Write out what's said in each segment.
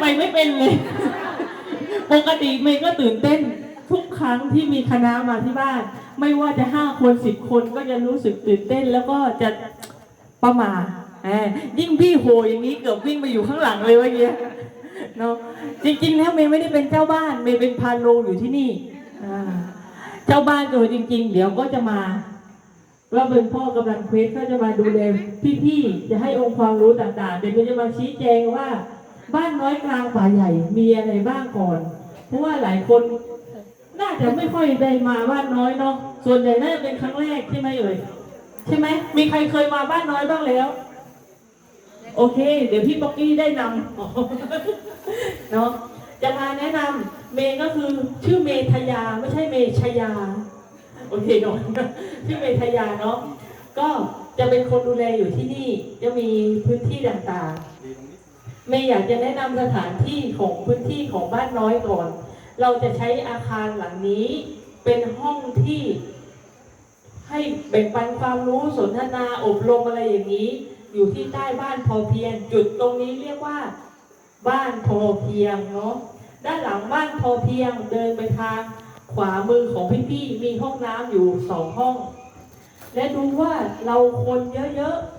ไปไม่เป็นเลย ปกติเมย์ก็ตื่นเต้น ทุกครั้งที่มีคณะมาที่บ้าน ไม่ว่าจะห้าคนสิบคนก็จะรู้สึกตื่นเต้น แล้วก็จะประหมาแหมยิ่งพี่โหอย่างนี้เกือบวิ่งไปอยู่ข้างหลังเลยเมื่อกี้ยเนาะจริง ๆ แล้วเมย์ไม่ได้เป็นเจ้าบ้าน เมย์เป็นพานโรงอยู่ที่นี่เจ้าบ้านตัวจริง ๆ เดี๋ยวก็จะมาว่าเป็นพ่อกำลังเควสก็จะมาดูแลพี่ๆจะให้องค์ความรู้ต่างๆเดี๋ยวก็จะมาชี้แจงว่า บ้านน้อยกลางป่าใหญ่มีอะไรบ้างก่อน เพราะว่าหลายคนน่าจะไม่ค่อยได้มาบ้านน้อยเนาะส่วนใหญ่น่าจะเป็นครั้งแรกใช่ไหมเอ่ยใช่ไหมมีใครเคยมาบ้านน้อยบ้างแล้ว โอเค เดี๋ยวพี่ป๊อกกี้ได้นำเนาะจะมาแนะนำเมย์ก็คือชื่อเมทยาไม่ใช่เมชยา โอเคก่อนชื่อเมทยาเนาะก็จะเป็นคนดูแลอยู่ที่นี่จะมีพื้นที่ต่างๆ เมย์อยากจะแนะนำสถานที่ของพื้นที่ของบ้านน้อยก่อน เราจะใช้อาคารหลังนี้เป็นห้องที่ให้แบ่งปันความรู้สนทนาอบรมอะไรอย่างนี้ อยู่ที่ใต้บ้านพอเพียง จุดตรงนี้เรียกว่า บ้านพอเพียงเนาะด้านหลังบ้านพอเพียงเดินไปทางขวามือของพี่ๆมีห้องน้ำอยู่สองห้อง และดูว่าเราคนเยอะๆ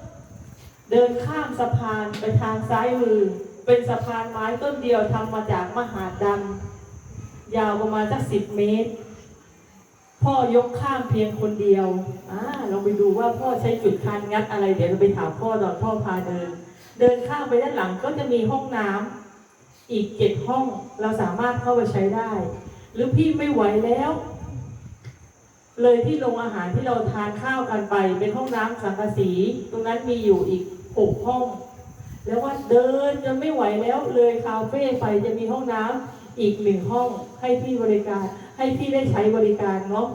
เดินข้ามสะพานไปทางซ้ายมือ เป็นสะพานไม้ต้นเดียวทำมาจากมหาดำยาวประมาณสักสิบเมตร พ่อยกข้ามเพียงคนเดียวอ่าเราไปดูว่าพ่อใช้จุดคันงัดอะไร เดี๋ยวเราไปถามพ่อตอนพ่อพาเดิน เดินข้ามไปด้านหลังก็จะมีห้องน้ำอีกเจ็ดห้องเราสามารถเข้าไปใช้ได้ หรือพี่ไม่ไหวแล้วเลยที่โรงอาหารที่เราทานข้าวกันไป เป็นห้องน้ำสังกะสี ตรงนั้นมีอยู่อีก หกห้อง แล้วว่าเดินจนไม่ไหวแล้วเลยคาเฟ่ไปจะมีห้องน้ำอีกหนึ่งห้องให้พี่บริการ ให้พี่ได้ใช้บริการเนาะ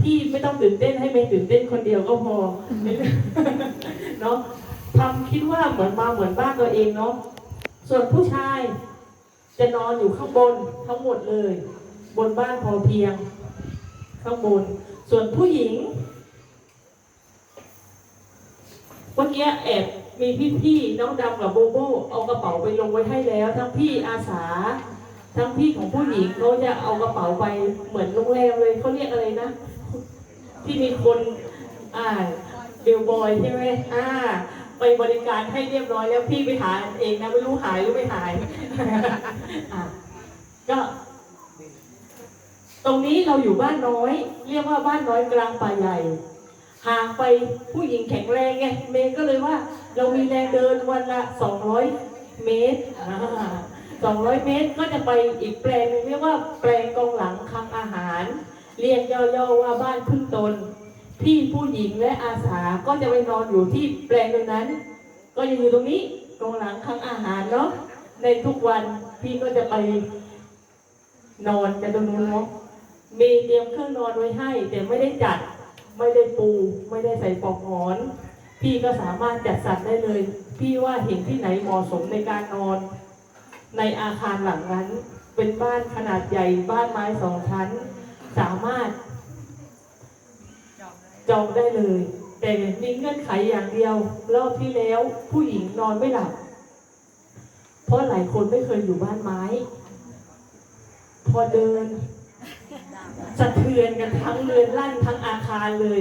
พี่ไม่ต้องตื่นเต้นให้เมย์ตื่นเต้นคนเดียวก็พอเนาะทำคิดว่าเหมือนมาเหมือนบ้านตัวเองเนาะส่วนผู้ชายจะนอนอยู่ข้างบนทั้งหมดเลย บนบ้านพอเพียง ข้างบน ส่วนผู้หญิง เมื่อกี้แอบมีพี่ๆน้องดำกับโบโบเอากระเป๋าไปลงไว้ให้แล้ว ทั้งพี่อาสา ทั้งพี่ของผู้หญิงเขาจะเอากระเป๋าไปเหมือนโรงแรมเลยเขาเรียกอะไรนะ ที่มีคนอ่าเบลบอยใช่ไหมอ่า ไปบริการให้เรียบร้อยแล้วพี่ไปหาเองนะไม่รู้หายหรือไม่หายอะก็ตรงนี้เราอยู่บ้านน้อย เรียกว่าบ้านน้อยกลางป่าใหญ่ ห่างไปผู้หญิงแข็งแรงไงเมย์ก็เลยว่า เรามีแรงเดินวันละ 200 เมตรสองร้อยเมตรก็จะไปอีกแปลงหนึงเรียกว่าแปลงกองหลังคังอาหาร เรียกย่อๆว่าบ้านพึ่งตน พี่ผู้หญิงและอาสาก็จะไปนอนอยู่ที่แปลงตรงนั้น ก็จะอยู่ตรงนี้กองหลังคังอาหารเนาะในทุกวันพี่ก็จะไปนอนกันตรงนู้นเนาะมีเตรียมเครื่องนอนไว้ให้ แต่ไม่ได้จัด ไม่ได้ปู ไม่ได้ใส่ปลอกหมอน พี่ก็สามารถจัดสรรได้เลย พี่ว่าเห็นที่ไหนเหมาะสมในการนอน ในอาคารหลังนั้น เป็นบ้านขนาดใหญ่บ้านไม้สองชั้น สามารถ จองได้เลย แต่มีเงื่อนไขอย่างเดียว รอบที่แล้วผู้หญิงนอนไม่หลับ เพราะหลายคนไม่เคยอยู่บ้านไม้ พอเดิน สะเทือนกันทั้งเรือนลั่นทั้งอาคารเลย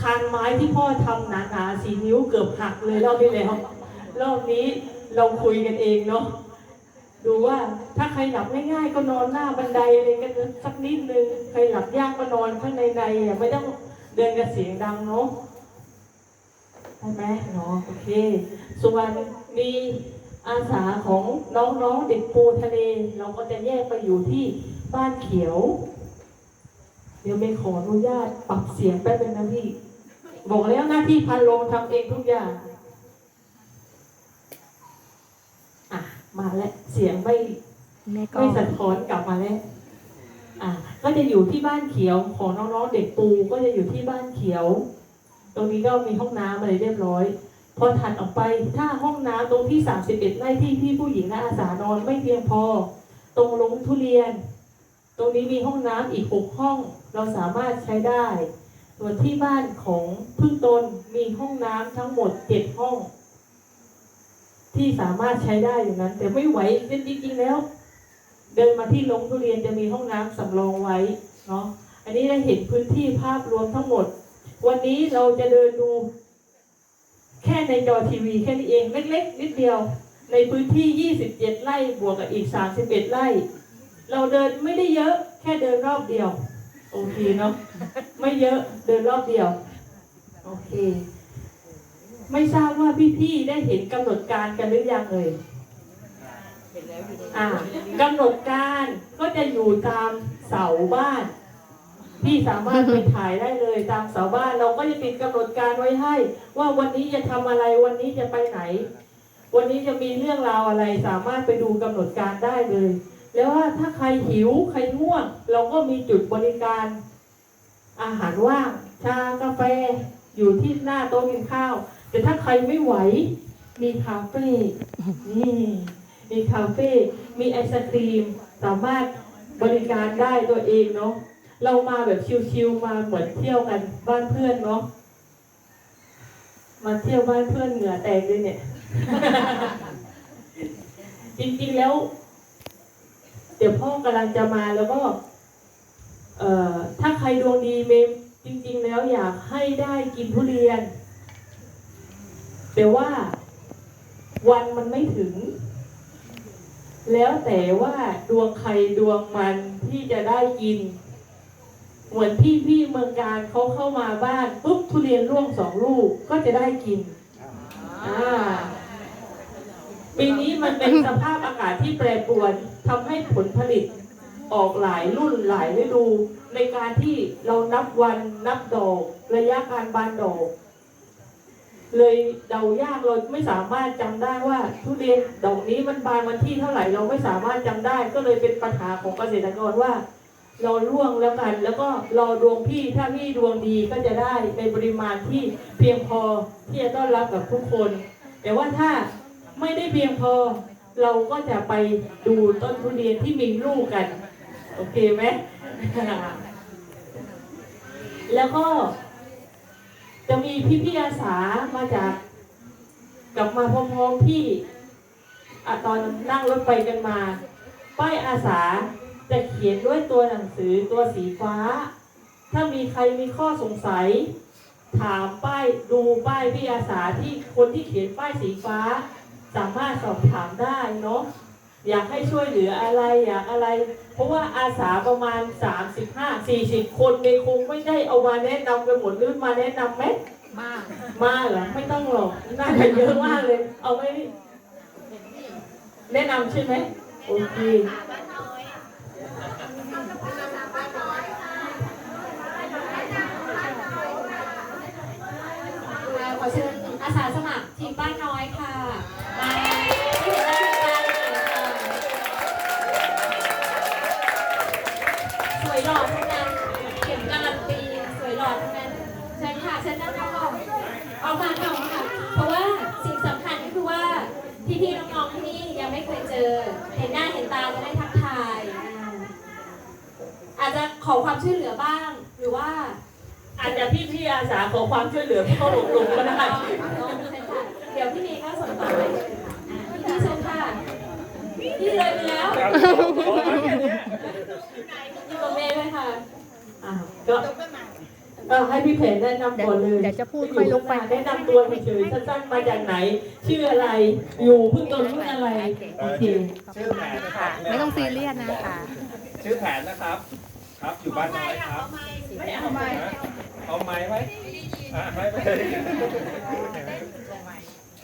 คานไม้ที่พ่อทำหนาๆสีนิ้วเกือบหักเลยรอบที่แล้วรอบนี้เราคุยกันเองเนาะดูว่าถ้าใครหลับง่ายๆก็นอนหน้าบันไดเลยกันสักนิดนึงใครหลับยากก็นอนข้างในในไม่ต้องเดินกับเสียงดังเนาะใช่ไหมเนาะโอเคส่วนมีอาสาของน้องๆเด็กปูทะเล เราก็จะแยกไปอยู่ที่ บ้านเขียว เดี๋ยวไม่ขออนุญาตปรับเสียงแป๊บนึงนะพี่ บอกแล้วหน้าที่พันโลงทำเองทุกอย่างอะมาแล้วเสียงไม่แม่ก็ไม่สะท้อนกลับมาแล้วอะก็จะอยู่ที่บ้านเขียวของน้องๆเด็กปูก็จะอยู่ที่บ้านเขียว ตรงนี้ก็มีห้องน้ำอะไรเรียบร้อยพอถัดออกไปถ้าห้องน้ำตรงที่ 31ไร่ที่พี่ผู้หญิงและอาสานอนไม่เพียงพอ ตรงลงทุเรียน ตรงนี้มีห้องน้ำอีก6ห้อง เราสามารถใช้ได้ ส่วนที่บ้านของพึ่งตนมีห้องน้ำทั้งหมด7ห้อง ที่สามารถใช้ได้อยู่นั้น แต่ไม่ไหวจริงๆแล้ว เดินมาที่โรงทุเรียนจะมีห้องน้ำสำรองไว้เนาะอันนี้ได้เห็นพื้นที่ภาพรวมทั้งหมด วันนี้เราจะเดินดู แค่ในจอทีวีแค่นี้เองเล็กๆนิดเดียว ในพื้นที่ 27 ไร่บวกกับอีก 31 ไร่ เราเดินไม่ได้เยอะ แค่เดินรอบเดียว โอเคเนาะไม่เยอะเดินรอบเดียว โอเค ไม่ทราบว่าพี่ๆได้เห็นกำหนดการกันหรือยังเลยอ่ากำหนดการก็จะอยู่ตามเสาบ้านพี่สามารถไปถ่ายได้เลยตามเสาบ้านเราก็จะติดกำหนดการไว้ให้ ว่าวันนี้จะทำอะไรวันนี้จะไปไหน วันนี้จะมีเรื่องราวอะไรสามารถไปดูกำหนดการได้เลย แล้วว่าถ้าใครหิวใครง่วง เราก็มีจุดบริการ อาหารว่างชากาแฟอยู่ที่หน้าโต๊ะกินข้าว แต่ถ้าใครไม่ไหว มีคาเฟ่นี่มีคาเฟ่มีไอศครีม สามารถบริการได้ตัวเองเนาะเรามาแบบชิวๆมาเหมือนเที่ยวกันบ้านเพื่อนเนาะมาเที่ยวบ้านเพื่อนเหงื่อแตกเลยเนี่ย จริงๆแล้ว เดี๋ยวพ่อกำลังจะมาแล้วก็เอ่อถ้าใครดวงดีเมมจริง ๆ แล้วอยากให้ได้กินทุเรียน แต่ว่าวันมันไม่ถึง แล้วแต่ว่าดวงใครดวงมันที่จะได้กิน เหมือนพี่พี่ๆเมืองการเขาเข้ามาบ้านปุ๊บทุเรียนร่วงสองลูกก็จะได้กิน อ่า ปีนี้มันเป็นสภาพอากาศที่แปรปรวนทำให้ผลผลิตออกหลายรุ่นหลายฤดู ในการที่เรานับวันนับดอกระยะการบานดอก เลยเดายากเราไม่สามารถจำได้ว่าทุเรียนดอกนี้มันบานวันที่เท่าไหร่เราไม่สามารถจำได้ ก็เลยเป็นปัญหาของเกษตรกรว่า เราล่วงแล้วกัน แล้วก็รอดวงพี่ถ้าพี่ดวงดีก็จะได้ในปริมาณที่เพียงพอที่จะต้อนรับกับทุกคน แต่ว่าถ้า ไม่ได้เพียงพอ เราก็จะไปดูต้นทุเรียนที่มีลูกกัน โอเคไหมแล้วก็ จะมีพี่พี่อาสามาจากกลับมาพร้อมๆพี่อตอนนั่งรถไปกันมา ป้ายอาสาจะเขียนด้วยตัวหนังสือตัวสีฟ้า ถ้ามีใครมีข้อสงสัย ถามป้ายดูป้ายพี่อาสาที่คนที่เขียนป้ายสีฟ้า สามารถสอบถามได้เนาะอยากให้ช่วยเหลืออะไรอยากอะไร เพราะว่าอาสาประมาณ 35 40 คนในคงไม่ได้เอามาแนะนำกันหมดหรือมาแนะนำไหมมากมาเหรอไม่ต้องหรอกน่าจะเยอะมากเลย เอาไหมแนะนำใช่ไหมโอเคขอเชิญอาสาสมัครทีมบ้านน้อยค่ะ เชิญค่ะเชิญนั่งก่อนออกมาก่อนค่ะ เพราะว่าสิ่งสำคัญก็คือว่าพี่ๆน้องๆที่นี่ยังไม่เคยเจอ เห็นหน้าเห็นตาจะได้ทักทายอ่าอาจจะขอความช่วยเหลือบ้าง หรือว่าอาจจะพี่พี่ๆอาสาขอความช่วยเหลือพี่เขาหลงลงก็ได้เดี๋ยวพี่เมย์ก็ส่งต่อไปเลยค่ะอ่าพี่เชิญค่ะพี่เลยไปแล้วอยู่กับเมย์เลยค่ะ อ่าก็เออให้พี่เพนแนะนำก่อนเลยเดี๋ยวจะพูดค่อยลุกไปแนะนำตัวเฉยๆสั้นๆมาจากไหน ชื่ออะไรอยู่เพิ่งต้นรุ่นอะไรโอเคชื่อแผนนะครับไม่ต้องซีเรียสนะคะชื่อแผนนะครับ ครับอยู่บ้านน้อยครับไม่เอาไม่เอาไม้ไหมอะไม่ไม่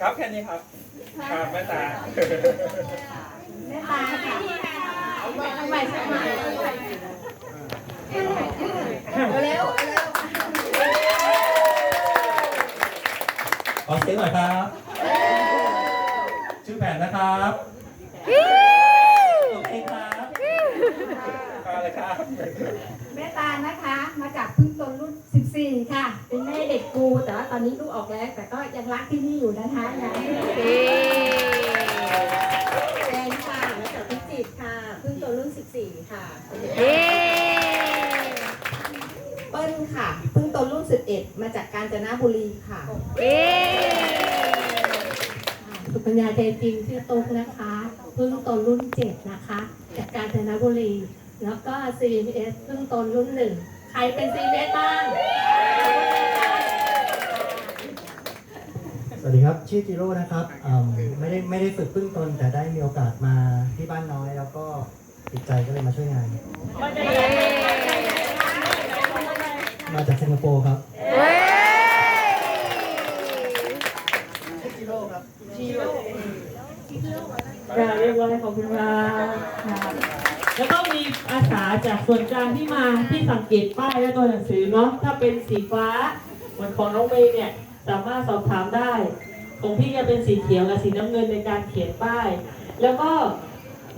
ครับแค่นี้ครับครับแม่ตาทำไมทำไมเร็วข อเสียงหน่อยครับ ชื่อแผนนะครับโอเคครับอะไรครับแม่ตานะคะ มาจากพึ่งตนรุ่น 14 ค่ะ เป็นแม่เด็กกูแต่ว่าตอนนี้ลูกออกแล้ว แต่ก็ยังรักที่นี่อยู่นะคะยังแฟนค่ะมาจากพิจิตรค่ะพึ่งตนรุ่น 14 ค่ะเย้เปิ้ลค่ะพึ่งตนรุ่น 11 มาจากกาญจนบุรีค่ะเย้สุภญญาใจจริงชื่อตุ๊กนะคะเพึ่งตนรุ่นเจ็ดนะคะ จากกาญจนบุรี แล้วก็ CMS เพึ่งตนรุ่นหนึ่งใครเป็น CMS บ้าง สวัสดีครับ ชื่อจิโร่นะครับอืมไม่ได้ไม่ได้ฝึกพึ่งตนแต่ได้มีโอกาสมาที่บ้านน้อย แล้วก็ติดใจก็เลยมาช่วยงาน มาจากสิงคโปร์ครับชื่อจิโร่ครับค่ะเรียบร้อยขอบคุณค่ะค่ะแล้วก็มีอาสาจากส่วนกลางที่มาที่สังเกตป้ายและตัวหนังสือเนาะถ้าเป็นสีฟ้าเหมือนของน้องเมย์เนี่ยสามารถสอบถามได้ของพี่จะเป็นสีเขียวกับสีน้ำเงินในการเขียนป้าย แล้วก็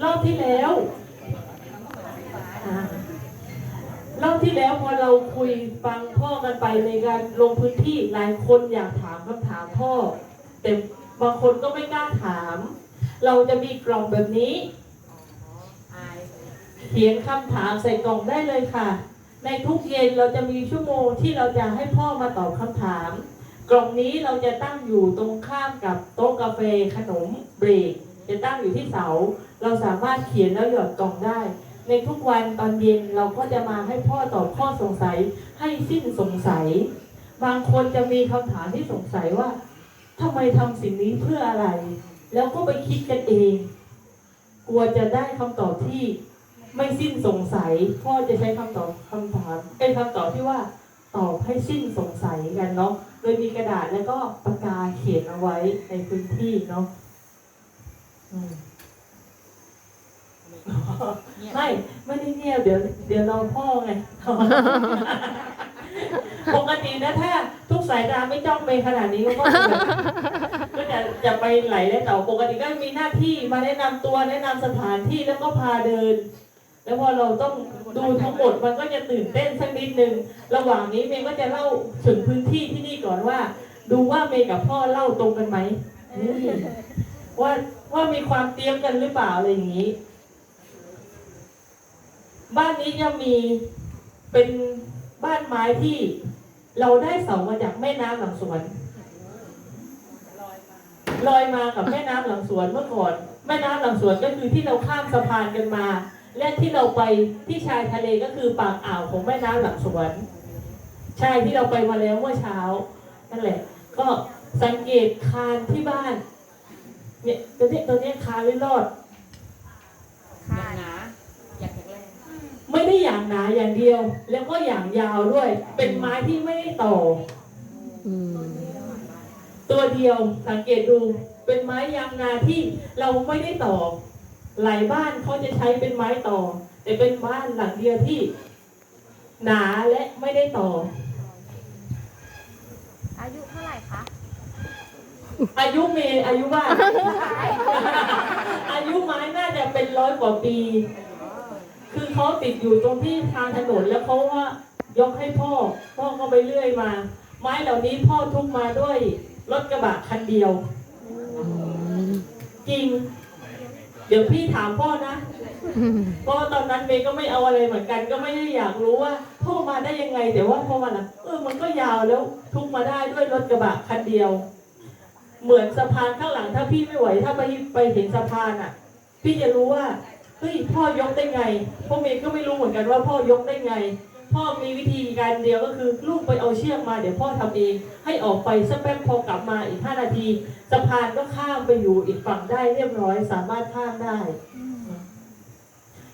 รอบที่แล้วอ่า รอบที่แล้วพอเราคุยฟังพ่อกันไปในการลงพื้นที่หลายคนอยากถามคำถามพ่อ แต่บางคนก็ไม่กล้าถาม เราจะมีกล่องแบบนี้ เขียนคำถามใส่กล่องได้เลยค่ะ ในทุกเย็นเราจะมีชั่วโมงที่เราจะให้พ่อมาตอบคำถาม กล่องนี้เราจะตั้งอยู่ตรงข้ามกับโต๊ะกาแฟขนมเบรกจะตั้งอยู่ที่เสา เราสามารถเขียนแล้วหยอดกล่องได้ ในทุกวันตอนเย็นเราก็จะมาให้พ่อตอบข้อสงสัยให้สิ้นสงสัย บางคนจะมีคำถามที่สงสัยว่าทำไมทำสิ่งนี้เพื่ออะไร แล้วก็ไปคิดกันเอง กลัวจะได้คำตอบที่ไม่สิ้นสงสัย พ่อจะใช้คำตอบคำถามเป็นคำตอบที่ว่าตอบให้สิ้นสงสัยกันเนาะ โดยมีกระดาษแล้วก็ปากกาเขียนเอาไว้ในพื้นที่เนาะ อืม ไม่ไม่ได้เงียบเดี๋ยวเดี๋ยวเราพ่อไงปกตินะถ้าทุกสายตาไม่จ้องไปขนาดนี้ก็ ก็จะก็จะจะไปไหลได้แต่ปกติก็มีหน้าที่มาแนะนำตัวแนะนำสถานที่แล้วก็พาเดิน แล้วพอเราต้องดูทั้งหมดมันก็จะตื่นเต้นสักนิดนึงระหว่างนี้เมย์ก็จะเล่าถึงพื้นที่ที่นี่ก่อนว่า ดูว่าเมย์กับพ่อเล่าตรงกันไหมนี่ว่าว่ามีความเตรียมกันหรือเปล่าอะไรอย่างนี้ บ้านนี้จะมีเป็นบ้านไม้ที่เราได้เสามาจากแม่น้ำหลังสวนลอยมากับแม่น้ำหลังสวนเมื่อก่อน แม่น้ำหลังสวนก็คือที่เราข้ามสะพานกันมา และที่เราไปที่ชายทะเลก็คือปากอ่าวของแม่น้ำหลังสวนใช่ที่เราไปมาแล้วเมื่อเช้านั่นแหละ ก็สังเกตคานที่บ้านเนี่ยตัวนี้ตัวนี้คานไม่รอด ไม่ได้อย่างหนาอย่างเดียว แล้วก็อย่างยาวด้วย เป็นไม้ที่ไม่ได้ต่ออืมตัวเดียวสังเกตดู เป็นไม้ยางนาที่เราไม่ได้ต่อ หลายบ้านเขาจะใช้เป็นไม้ต่อ แต่เป็นบ้านหลังเดียวที่ หนาและไม่ได้ต่อ อายุเท่าไหร่คะอายุเมย์อายุบ้าน อายุไม้น่าจะเป็นร้อยกว่าปี คือเขาติดอยู่ตรงที่ทางถนนแล้วเขาว่ายกให้พ่อ พ่อก็ไปเลื่อยมา ไม้เหล่านี้พ่อทุกมาด้วยรถกระบะคันเดียว จริง เดี๋ยวพี่ถามพ่อนะเพราะตอนนั้นเมย์ก็ไม่เอาอะไรเหมือนกัน ก็ไม่ได้อยากรู้ว่าพ่อมาได้ยังไง แต่ว่าพอมาลังเออมันก็ยาวแล้วทุกมาได้ด้วยรถกระบะคันเดียว เหมือนสะพานข้างหลังถ้าพี่ไม่ไหวถ้าไปไปเห็นสะพานอะ พี่จะรู้ว่า เฮ้ยพ่อยกได้ไงพ่อเมย์ก็ไม่รู้เหมือนกันว่าพ่อยกได้ไง พ่อมีวิธีการเดียวก็คือลูกไปเอาเชือกมาเดี๋ยวพ่อทำเองให้ออกไปสักแป๊บพอกลับมาอีกห้านาทีสะพานก็ข้ามไปอยู่อีกฝั่งได้เรียบร้อยสามารถข้ามได้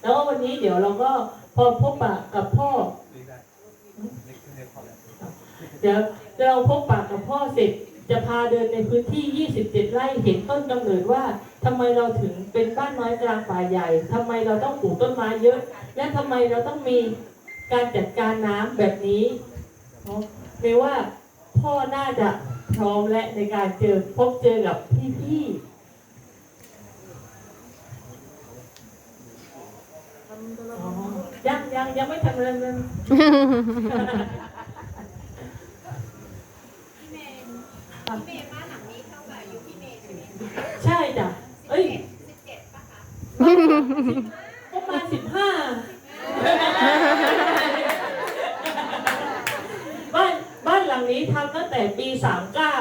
แล้วก็วันนี้เดี๋ยวเราก็พอพบปะกับพ่อ เดี๋ยวเราพบปะกับพ่อเสร็จ จะพาเดินในพื้นที่ 27 ไร่ เห็นต้นกำเนิดว่าทำไมเราถึงเป็นบ้านน้อยกลางป่าใหญ่ทำไมเราต้องปลูกต้นไม้เยอะ และทำไมเราต้องมีการจัดการน้ำแบบนี้เมย์ว่าพ่อน่าจะพร้อมและในการเจอพบเจอกับพี่ๆยังยังยังไม่ทำอะไรเลย ใช่จ้ะเอ้ยสิบเประมาณสิบห้าบ้านบ้านหลังนี้ทำตั้งแต่ปีสามเก้า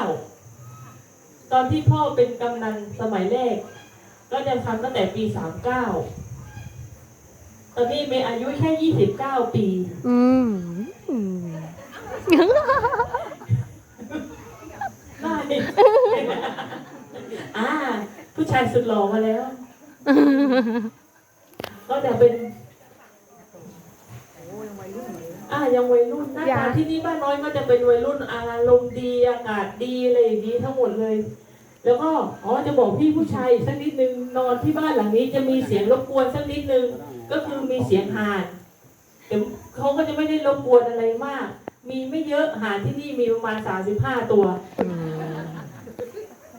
ตอนที่พ่อเป็นกำนันสมัยแรก ก็จะทำตั้งแต่ปีสามเก้าตอนนี้เมย์อายุแค่ยี่สิบเก้าปี อืม อ่า ผู้ชายสุดหล่อมาแล้ว ก็จะเป็นอ่ายังวัยรุ่นหน้าตาที่นี่บ้านน้อยก็จะเป็นวัยรุ่นอารมณ์ดีอากาศดีอะไรอย่างนี้ทั้งหมดเลย แล้วก็อ๋อจะบอกพี่ผู้ชายสักนิดนึงนอนที่บ้านหลังนี้จะมีเสียงรบกวนสักนิดนึงก็คือมีเสียงห่านแต่เขาก็จะไม่ได้รบกวนอะไรมาก มีไม่เยอะห่านที่นี่มีประมาณสามสิบห้าตัว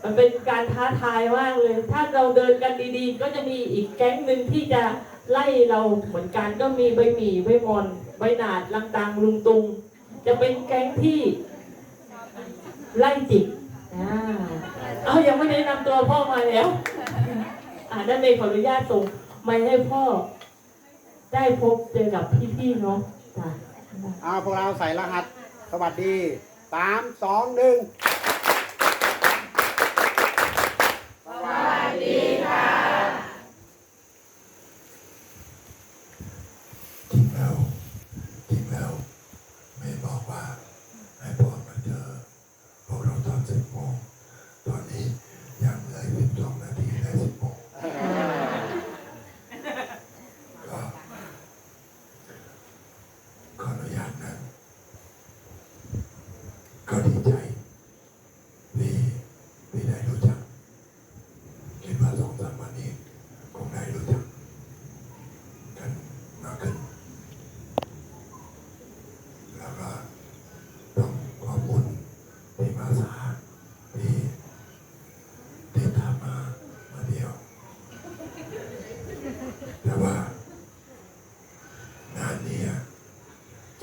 มันเป็นการท้าทายมากเลย ถ้าเราเดินกันดีๆ ก็จะมีอีกแก๊งหนึ่งที่จะไล่เราเหมือนกันก็มีใบหมี่ใบมอนใบหนาดลังตังลุงตุง จะเป็นแก๊งที่ไล่จิกเอายังไม่ได้นำตัวพ่อมาแล้ว อ่าด้านในขออนุญาตส่งไม่ให้พ่อ ได้พบเจอกับพี่ๆเนาะอ่าพวกเราใส่รหัส สวัสดีสามสองหนึ่ง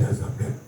as a man.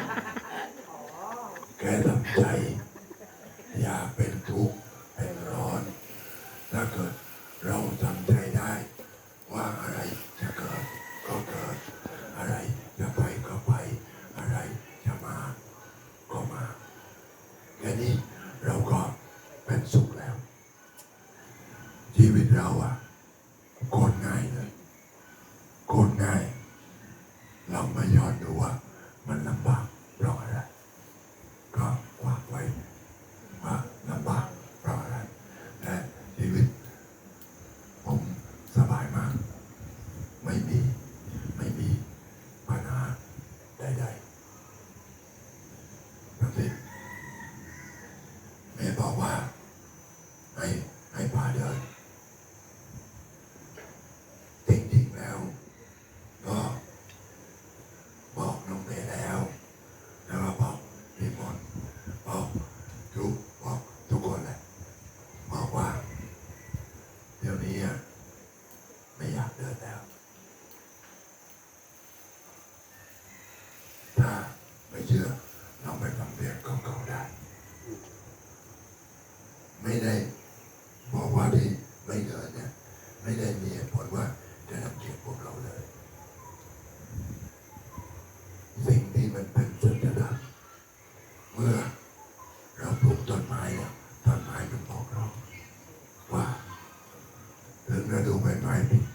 right.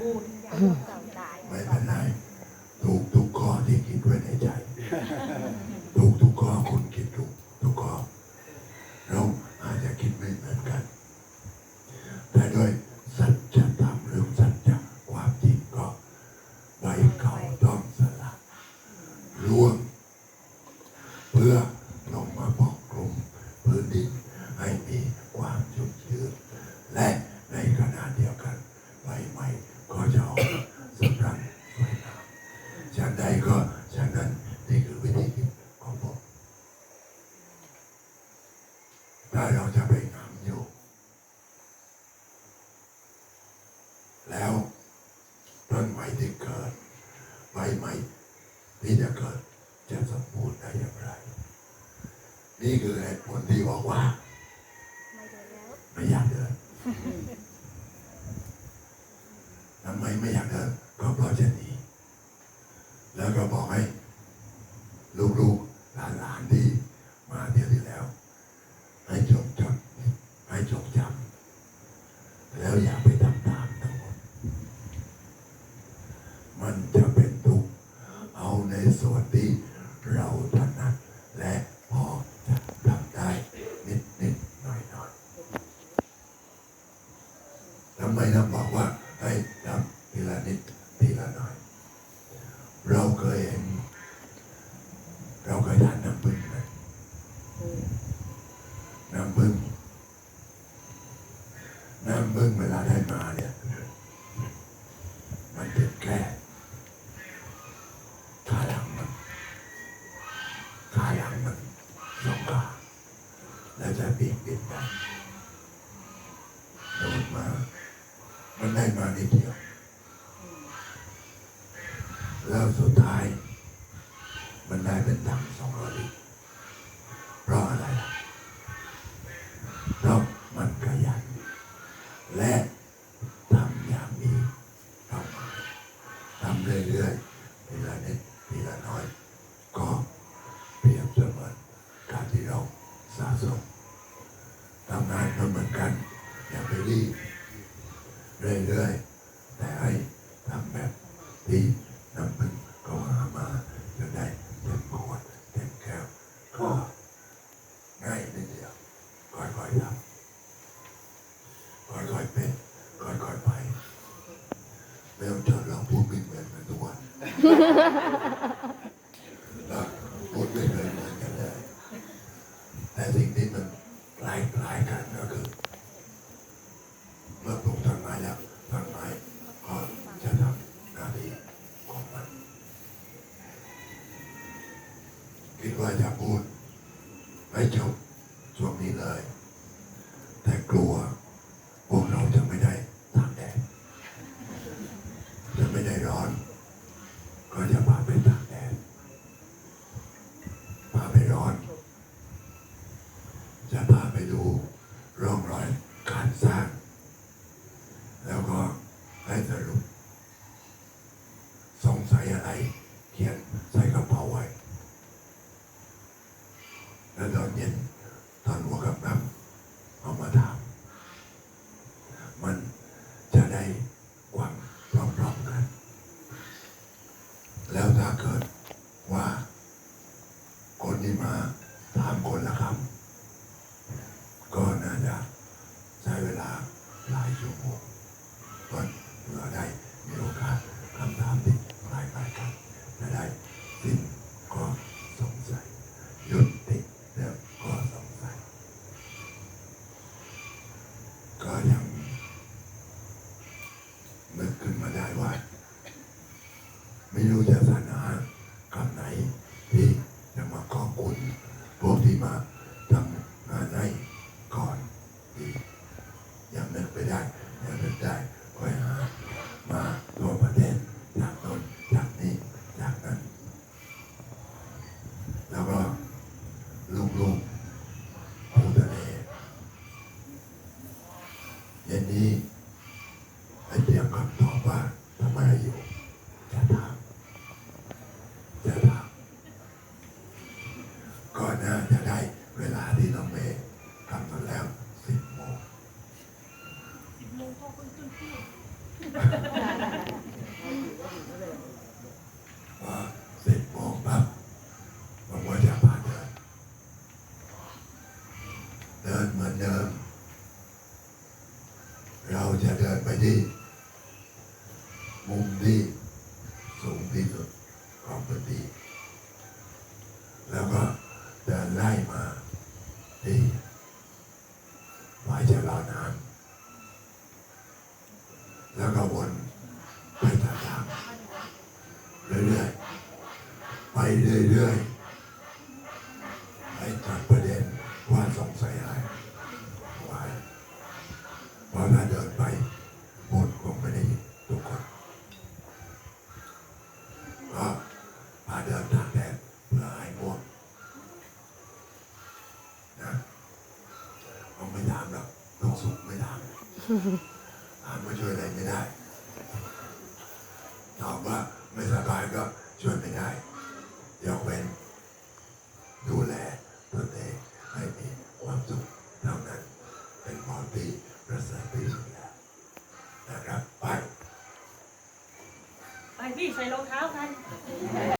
บูรณ์ตายไม่เป็นไรถูกทุกข้อที่คิดไว้ในใจ ถูกทุกข้อคุณคิดถูกทุกข้อเราอาจจะคิดไม่เหมือนกัน แต่ด้วยสัจธรรมหรือสัจความจริงก็ไว้เก่าต้อง mai de car, mai, mai, de car. าเนี่ยมันเป็นแค่ขาหลังมันขาหลังมันสองขาแล้วจะบิดบินไปโดนมา มันได้มานิดเดียว แล้วสุดท้าย มันได้เป็นดังสองร้อยลิตร เราพูดไม่เลยเหมือนกันเลยแต่สิ่งที่มันคล้ายๆกันก็คือ Pai. and he ที่สูงที่สุดของพื้นที่แล้วก็เดินไล่มาที่หมายจะรอน้ำแล้วก็วนไปตามๆเรื่อยๆไปเรื่อยๆให้จับประเด็นว่าสงสัยอะไรไว้เพราะถ้าเดินไปพูดคงไม่ได้ยินทุกคนก็มาเดินทางแดดเพื่อให้ง่วงนะผมไม่ถามหรอกลูกสุขไม่ถา มามมาช่วยอะไรไม่ได้ตอบว่าไม่สบายก็ช่วยไม่ได้ยกเว้น ดูแลตนเองให้มีความสุขเท่านั้น เป็นพรที่ประเสริฐที่สุดแล้วนะครับ ไป ไปพี่ใส่รองเท้ากัน